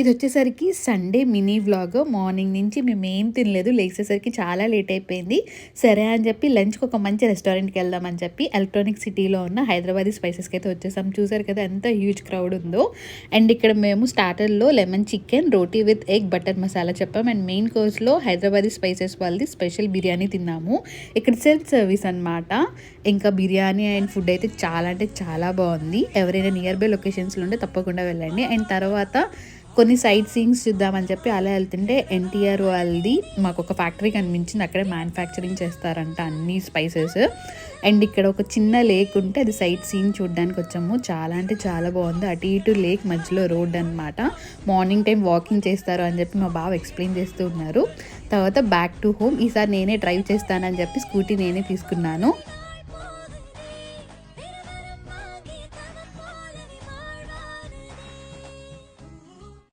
ఇది వచ్చేసరికి Sunday mini vlog morning నుంచి మేము ఏం తినలేదు. లేచేసరికి చాలా లేట్ అయిపోయింది. సరే అని చెప్పి లంచ్కి ఒక మంచి రెస్టారెంట్కి వెళ్దామని చెప్పి ఎలక్ట్రానిక్ సిటీలో ఉన్న హైదరాబాదీ స్పైసెస్కి అయితే వచ్చేసాం. చూసారు కదా ఎంత హ్యూజ్ క్రౌడ్ ఉందో. అండ్ ఇక్కడ మేము స్టార్టర్లో lemon chicken roti with egg butter masala చెప్పాం. అండ్ మెయిన్ కోర్స్లో హైదరాబాదీ స్పైసెస్ వాళ్ళది స్పెషల్ బిర్యానీ తిన్నాము. ఇక్కడ సెల్ఫ్ సర్వీస్ అన్నమాట. ఇంకా బిర్యానీ అండ్ ఫుడ్ అయితే చాలా అంటే చాలా బాగుంది. ఎవరైనా నియర్ బై లొకేషన్స్లో ఉంటే తప్పకుండా వెళ్ళండి. అండ్ తర్వాత కొన్ని సైట్ సీయింగ్స్ చూద్దామని చెప్పి అలా వెళ్తుంటే ఎన్టీఆర్ వాళ్ళది మాకు ఒక ఫ్యాక్టరీ కనిపించింది. అక్కడే మ్యానుఫ్యాక్చరింగ్ చేస్తారంట అన్ని స్పైసెస్ అండ్ ఇక్కడ ఒక చిన్న లేక్ ఉంటే అది సైట్ సీయింగ్ చూడడానికి వచ్చాము. చాలా అంటే చాలా బాగుంది. అటు ఇటు లేక్ మధ్యలో రోడ్ అన్నమాట. మార్నింగ్ టైం వాకింగ్ చేస్తారు అని చెప్పి మా బావ ఎక్స్ప్లెయిన్ చేస్తూ ఉన్నారు. తర్వాత బ్యాక్ టు హోమ్ ఈసారి నేనే డ్రైవ్ చేస్తానని చెప్పి స్కూటీ నేనే తీసుకున్నాను.